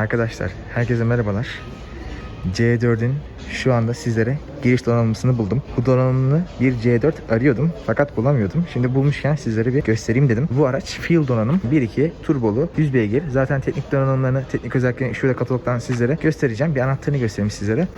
Arkadaşlar herkese merhabalar. C4'ün şu anda sizlere giriş donanımını buldum. Bu donanımlı bir C4 arıyordum fakat bulamıyordum. Şimdi bulmuşken sizlere bir göstereyim dedim. Bu araç Field donanım 1.2 turbolu 100 beygir. Zaten teknik donanımlarını, teknik özelliklerini şurada katalogdan sizlere göstereceğim. Bir anahtarını göstereyim sizlere.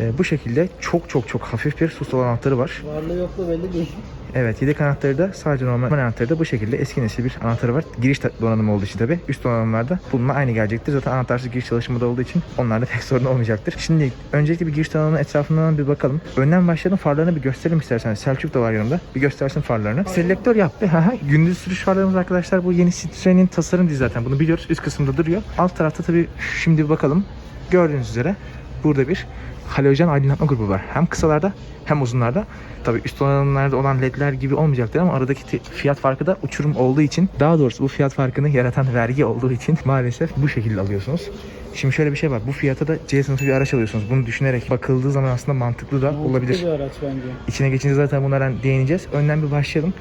Ee, bu şekilde çok çok çok hafif bir sus anahtarı var. Varlığı yokluğu belli değil. Evet yedek anahtarı da sadece normal anahtarı da bu şekilde eski nesil bir anahtarı var. Giriş donanımı olduğu için tabi üst donanımlarda bununla aynı gelecektir. Zaten anahtarsız giriş çalışımı olduğu için onlarda pek sorun olmayacaktır. Şimdi öncelikle bir giriş donanımının etrafından bir bakalım. Önden başlayalım farlarını bir gösterelim isterseniz. Selçuk da var yanımda. Bir göstersin farlarını. Selektör yaptı. Gündüz sürüş farlarımız arkadaşlar bu yeni Citroen'in tasarım değil zaten. Bunu biliyoruz. Üst kısımda duruyor. Alt tarafta tabi şimdi bir bakalım. Gördüğünüz üzere burada bir halojen aydınlatma grubu var. Hem kısalarda hem uzunlarda. Tabii üst donanımlarda olan ledler gibi olmayacaktır ama aradaki fiyat farkı da uçurum olduğu için daha doğrusu bu fiyat farkını yaratan vergi olduğu için maalesef bu şekilde alıyorsunuz. Şimdi şöyle bir şey var. Bu fiyata da C sınıfı bir araç alıyorsunuz. Bunu düşünerek bakıldığı zaman aslında mantıklı da olabilir. Mantıklı bir araç bence. İçine geçince zaten bunlara değineceğiz. Önden bir başlayalım.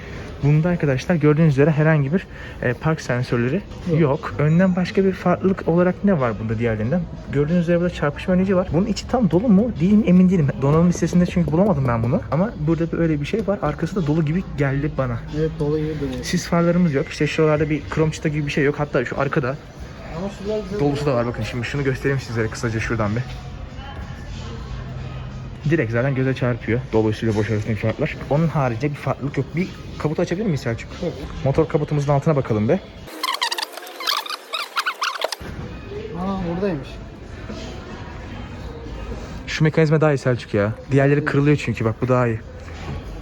Bunda arkadaşlar gördüğünüz üzere herhangi bir e, park sensörleri yok. Yok. Önden başka bir farklılık olarak ne var bunda diğerlerinden? Gördüğünüz üzere burada çarpışma önleyici var. Bunun içi tam dolu mu değil mi emin değilim. Donanım listesinde çünkü bulamadım ben bunu. Ama burada böyle bir şey var. Arkası da dolu gibi geldi bana. Evet dolu iyi duruyor. Sis farlarımız yok. İşte şuralarda bir krom çıta gibi bir şey yok. Hatta şu arkada Ama güzel. dolusu da var. Bakın şimdi şunu göstereyim sizlere kısaca şuradan bir. Direkt zaten göze çarpıyor. Dolayısıyla boş arasındaki farklar. Onun haricinde bir farklılık yok. Bir kaputu açabilir miyiz Selçuk? Tabii. Motor kaputumuzun altına bakalım be. Aa buradaymış. Şu mekanizma daha iyi Selçuk ya. Diğerleri kırılıyor çünkü bak bu daha iyi.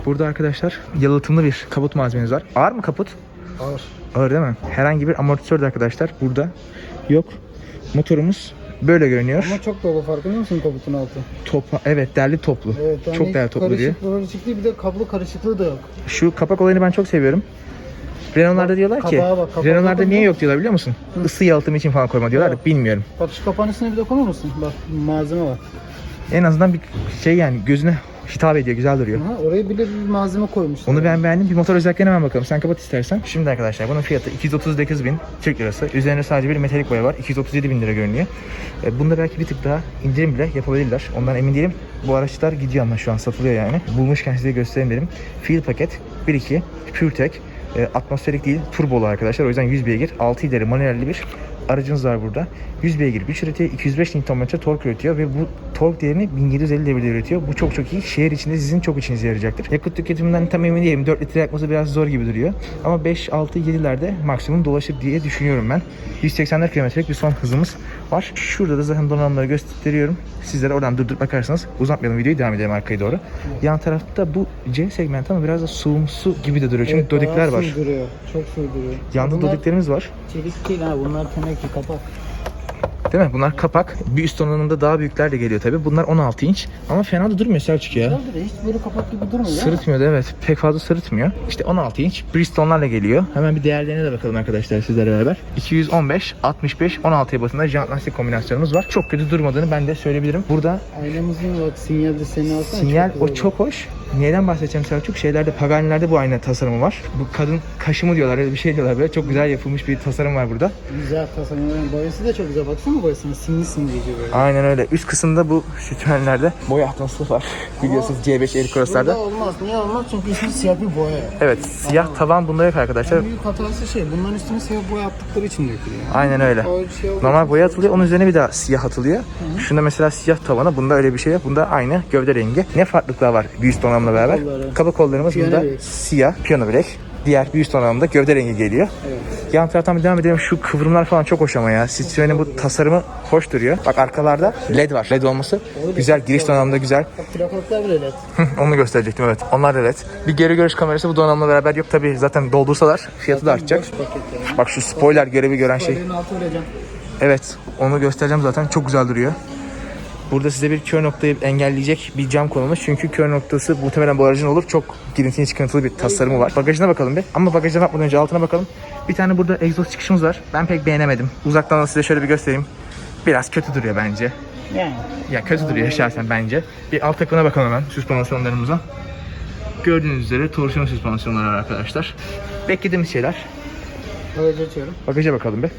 Burada arkadaşlar yalıtımlı bir kaput malzememiz var. Ağır mı kaput? Ağır. Ağır değil mi? Herhangi bir amortisör de arkadaşlar burada yok. Motorumuz böyle görünüyor. Ama çok dolu farkında mısın kaputun altı? Topla, evet derli toplu. Evet. yani çok değerli toplu diyor. Karışık karışık değil bir de kablo karışıklığı da yok. Şu kapak olayını ben çok seviyorum. Renault'larda diyorlar ki, kapağa bak, kapağa Renault'larda niye yok diyorlar biliyor musun? Isı yalıtımı için falan koyma diyorlar da bilmiyorum. Bak şu kapağın üstüne bir de koyar mısın? Bak malzeme var. En azından bir şey yani gözüne hitap ediyor, güzel duruyor. Aha, oraya bile bir malzeme koymuşlar. Onu ben beğendim. Bir motor özelliklerine hemen bakalım. Sen kapat istersen. Şimdi arkadaşlar bunun fiyatı 239 bin Türk lirası. Üzerinde sadece bir metalik boya var. 237 bin lira görünüyor. E, Bunda belki bir tık daha indirim bile yapabilirler. Ondan emin değilim. Bu araçlar gidiyor ama şu an satılıyor yani. Bulmuşken size göstereyim dedim. Field paket 1.2 PureTech e, atmosferik değil turbolu arkadaşlar. O yüzden 100 beygir 6 ileri manuelli bir aracınız var burada. 100 beygir güç üretiyor, 205 Nm tork üretiyor ve bu tork değerini 1750 devirde üretiyor. Bu çok çok iyi. Şehir içinde sizin çok işinize yarayacaktır. Yakıt tüketiminden tam emin değilim. 4 litre yakması biraz zor gibi duruyor. Ama 5, 6, 7'lerde maksimum dolaşır diye düşünüyorum ben. 180'ler kilometrelik bir son hızımız var. Şurada da zaten donanımları gösteriyorum. Sizlere oradan durdurup bakarsanız uzatmayalım videoyu devam edelim arkaya doğru. Yan tarafta bu C segmenti ama biraz da soğumsu gibi de duruyor. Çünkü Evet, dodikler var. Sürdürüyor. Çok sürdürüyor. Yanda Bunlar dodiklerimiz var. Çelik değil ha bunlar teneke kapak. Değil mi? Bunlar kapak. Bir üst donanımda daha büyükler de geliyor tabii. Bunlar 16 inç. Ama fena da durmuyor Selçuk ya. Güzel duruyor. Hiç böyle kapak gibi durmuyor. Sırıtmıyor da evet. Pek fazla sırıtmıyor. İşte 16 inç Bristol'larla geliyor. Hemen bir değerlerine de bakalım arkadaşlar sizlerle beraber. 215, 65, 16 ebatında jant lastik kombinasyonumuz var. Çok kötü durmadığını ben de söyleyebilirim. Burada Aynamızın bak sinyal deseni alsana. sinyal çok o çok hoş. Neyden bahsedeceğim Selçuk? Şeylerde Pagani'lerde bu aynı tasarımı var. Bu kadın kaşı mı diyorlar öyle bir şey diyorlar böyle. Çok güzel yapılmış bir tasarım var burada. Güzel tasarım. Boyası da çok güzel. Baksana boyasına sinli sinli gibi böyle. Aynen öyle. Üst kısımda bu Citroen'lerde boya atması var. Biliyorsunuz C5 Aircross'larda. Olmaz. Niye olmaz? Çünkü üstü siyah bir boya. Evet siyah tavan bunda yok arkadaşlar. En büyük hatası şey. Bunların üstüne siyah boya attıkları için dökülüyor. Aynen öyle. Şey Normal boya atılıyor. Onun üzerine bir daha siyah atılıyor. Şunda mesela siyah tavana. Bunda öyle bir şey yok. Bunda aynı gövde rengi. Ne farklılıklar var bir üst donanımla beraber? Kolları. Kaba kollarımız Piyano bunda bilek. siyah. Piyano bilek. Diğer bir üst donanımda gövde rengi geliyor. Evet. Yan taraftan bir devam edelim. Şu kıvrımlar falan çok hoş ama ya. Citroen'in bu tasarımı hoş duruyor. Bak arkalarda led var. Led olması güzel. Giriş donanımda güzel. Bak plakatlar bile led. Onu gösterecektim evet. Onlar da led. Bir geri görüş kamerası bu donanımla beraber yok. Tabi zaten doldursalar fiyatı da artacak. Bak şu spoiler görevi gören şey. Evet, onu göstereceğim zaten. Çok güzel duruyor. Burada size bir kör noktayı engelleyecek bir cam konulmuş. Çünkü kör noktası muhtemelen bu aracın olur. Çok girintili çıkıntılı bir tasarımı var. Bagajına bakalım bir. Ama bagajına bakmadan önce altına bakalım. Bir tane burada egzoz çıkışımız var. Ben pek beğenemedim. Uzaktan da size şöyle bir göstereyim. Biraz kötü duruyor bence. Yani. Ya kötü duruyor şahsen bence. Bir alt takımına bakalım hemen süspansiyonlarımıza. Gördüğünüz üzere torsiyon süspansiyonları arkadaşlar. Beklediğimiz şeyler. Bagajı açıyorum. Bagaja bakalım bir.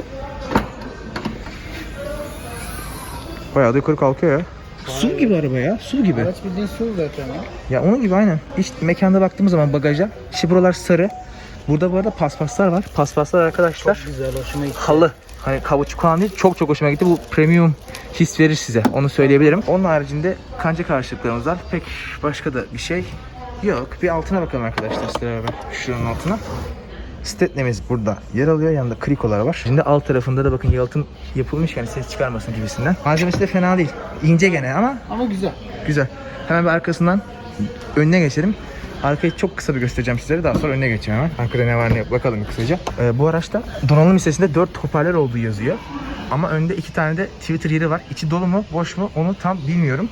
Bayağı da yukarı kalkıyor ya. Su gibi araba ya. Su gibi. Araç bildiğin su zaten ya. Ya onun gibi aynen. İşte mekanda baktığımız zaman bagaja. İşte buralar sarı. Burada bu arada paspaslar var. Paspaslar arkadaşlar Çok güzel hoşuma gitti. halı. Hani kavuçuk falan değil. Çok çok hoşuma gitti. Bu premium his verir size. Onu söyleyebilirim. Onun haricinde kanca karşılıklarımız var. Pek başka da bir şey yok. Bir altına bakalım arkadaşlar. Şuranın altına. Stetnemiz burada yer alıyor. Yanında krikolar var. Şimdi alt tarafında da bakın yalıtım yapılmış yani ses çıkarmasın gibisinden. Malzemesi de fena değil. İnce gene ama Ama güzel. Güzel. Hemen bir arkasından önüne geçelim. Arkayı çok kısa bir göstereceğim sizlere. Daha sonra önüne geçeceğim hemen. Arkada ne var ne yok bakalım kısaca. Ee, bu araçta donanım listesinde 4 hoparlör olduğu yazıyor. Ama önde 2 tane de Twitter yeri var. İçi dolu mu boş mu onu tam bilmiyorum.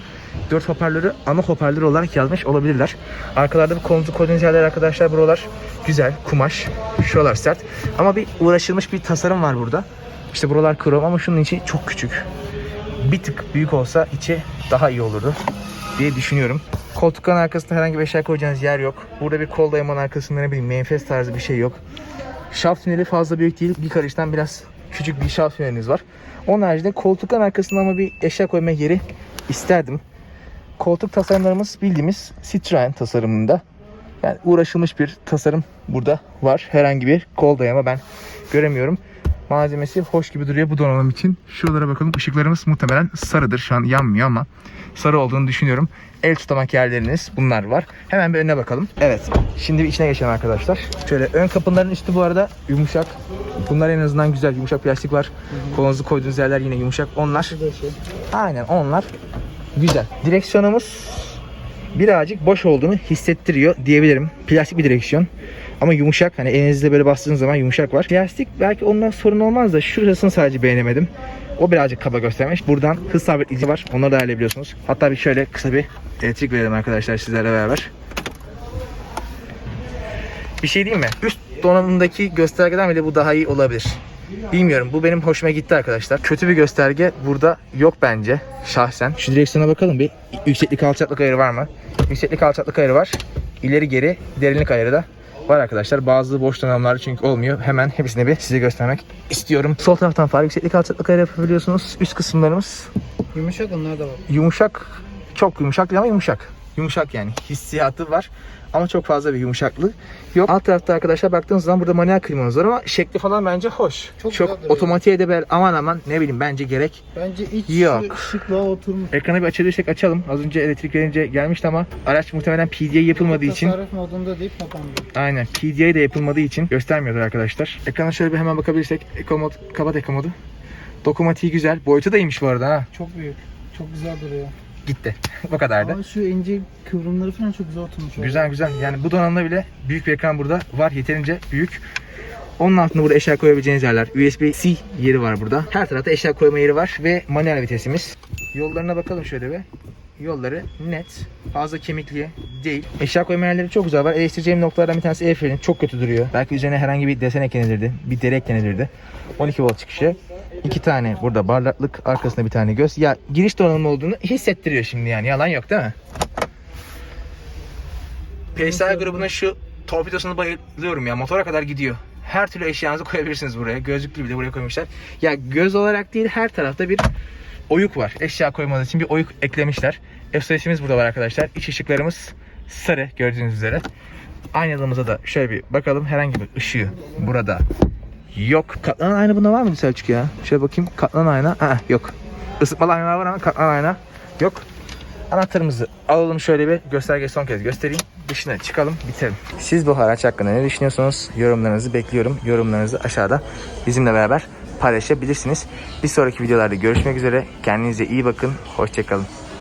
4 hoparlörü ana hoparlör olarak yazmış olabilirler. Arkalarda bu kolumuzun koordinatörler arkadaşlar buralar güzel kumaş. Şuralar sert. Ama bir uğraşılmış bir tasarım var burada. İşte buralar krom ama şunun içi çok küçük bir tık büyük olsa içi daha iyi olurdu diye düşünüyorum. Koltukların arkasında herhangi bir eşya koyacağınız yer yok. Burada bir kol dayamanın arkasında ne bileyim menfez tarzı bir şey yok. Şaft tüneli fazla büyük değil. Bir karıştan biraz küçük bir şaft tüneliniz var. Onun haricinde koltukların arkasında ama bir eşya koyma yeri isterdim. Koltuk tasarımlarımız bildiğimiz Citroen tasarımında. Yani uğraşılmış bir tasarım burada var. Herhangi bir kol dayama ben göremiyorum. Malzemesi hoş gibi duruyor bu donanım için. Şuralara bakalım. Işıklarımız muhtemelen sarıdır. Şu an yanmıyor ama sarı olduğunu düşünüyorum. El tutamak yerleriniz bunlar var. Hemen bir önüne bakalım. Evet. Şimdi bir içine geçelim arkadaşlar. Şöyle ön kapıların üstü bu arada yumuşak. Bunlar en azından güzel. Yumuşak plastik var. Kolunuzu koyduğunuz yerler yine yumuşak. Onlar. Aynen onlar güzel. Direksiyonumuz birazcık boş olduğunu hissettiriyor diyebilirim. Plastik bir direksiyon. Ama yumuşak. Hani elinizde böyle bastığınız zaman yumuşak var. Plastik belki ondan sorun olmaz da şurasını sadece beğenemedim. O birazcık kaba göstermiş. Buradan hız sabitleyici var. Onları da ayarlayabiliyorsunuz. Hatta bir şöyle kısa bir elektrik verelim arkadaşlar sizlerle beraber. Bir şey diyeyim mi? Üst donanımdaki göstergeden bile bu daha iyi olabilir. Bilmiyorum. Bu benim hoşuma gitti arkadaşlar. Kötü bir gösterge burada yok bence şahsen. Şu direksiyona bakalım bir. Yükseklik alçaklık ayarı var mı? Yükseklik alçaklık ayarı var. İleri geri derinlik ayarı da var arkadaşlar. Bazı boş donanımlarda çünkü olmuyor. Hemen hepsini bir size göstermek istiyorum. Sol taraftan far yükseklik alçaklık ayarı yapabiliyorsunuz. Üst kısımlarımız Yumuşak onlar da var. yumuşak. Çok yumuşak değil ama yumuşak. Yumuşak yani. Hissiyatı var. Ama çok fazla bir yumuşaklık yok. Alt tarafta arkadaşlar baktığınız zaman burada manuel klimanız var ama şekli falan bence hoş. Çok Çok, otomatiğe de böyle aman aman ne bileyim bence gerek. Bence iç Yok. şıklığa oturmuş. Ekranı bir açabilirsek açalım. Az önce elektrik verince gelmişti ama araç muhtemelen PDA yapılmadığı için Tasarruf modunda deyip kapandı. aynen PDA de yapılmadığı için göstermiyordur arkadaşlar. Ekrana şöyle bir hemen bakabilirsek. Eco mod, kapat Eco modu. Dokumatiği güzel. Boyutu da iyiymiş bu arada ha. Çok büyük. Çok güzel duruyor. Gitti. bu kadardı. Ama şu ince kıvrımları falan çok güzel oturmuş. Güzel güzel. Yani bu donanımda bile büyük bir ekran burada var. Yeterince büyük. Onun altında burada eşya koyabileceğiniz yerler. USB-C yeri var burada. Her tarafta eşya koyma yeri var ve manuel vitesimiz. Yollarına bakalım şöyle bir. Yolları net. Fazla kemikli değil. Eşya koyma yerleri çok güzel var. Eleştireceğim noktalardan bir tanesi el freni. Çok kötü duruyor. Belki üzerine herhangi bir desen eklenirdi. Bir deri eklenirdi. 12 volt çıkışı. İki tane burada bardaklık. Arkasında bir tane göz. Ya giriş donanımı olduğunu hissettiriyor şimdi yani. Yalan yok değil mi? PSI grubunun şu torpidosunu bayılıyorum ya. Motora kadar gidiyor. Her türlü eşyanızı koyabilirsiniz buraya. Gözlüklü bile buraya koymuşlar. Ya göz olarak değil her tarafta bir oyuk var. Eşya koymanız için bir oyuk eklemişler. SOS'imiz burada var arkadaşlar. İç ışıklarımız sarı gördüğünüz üzere. Aynalığımıza da şöyle bir bakalım. Herhangi bir ışığı burada yok. Katlanan ayna bunda var mı Selçuk ya? Şöyle bakayım. Katlanan ayna. Aa, yok. Isıtmalı aynalar var ama katlanan ayna yok. Anahtarımızı alalım şöyle bir göstergeyi son kez göstereyim. Dışına çıkalım bitirelim. Siz bu araç hakkında ne düşünüyorsunuz? Yorumlarınızı bekliyorum. Yorumlarınızı aşağıda bizimle beraber paylaşabilirsiniz. Bir sonraki videolarda görüşmek üzere. Kendinize iyi bakın. Hoşçakalın.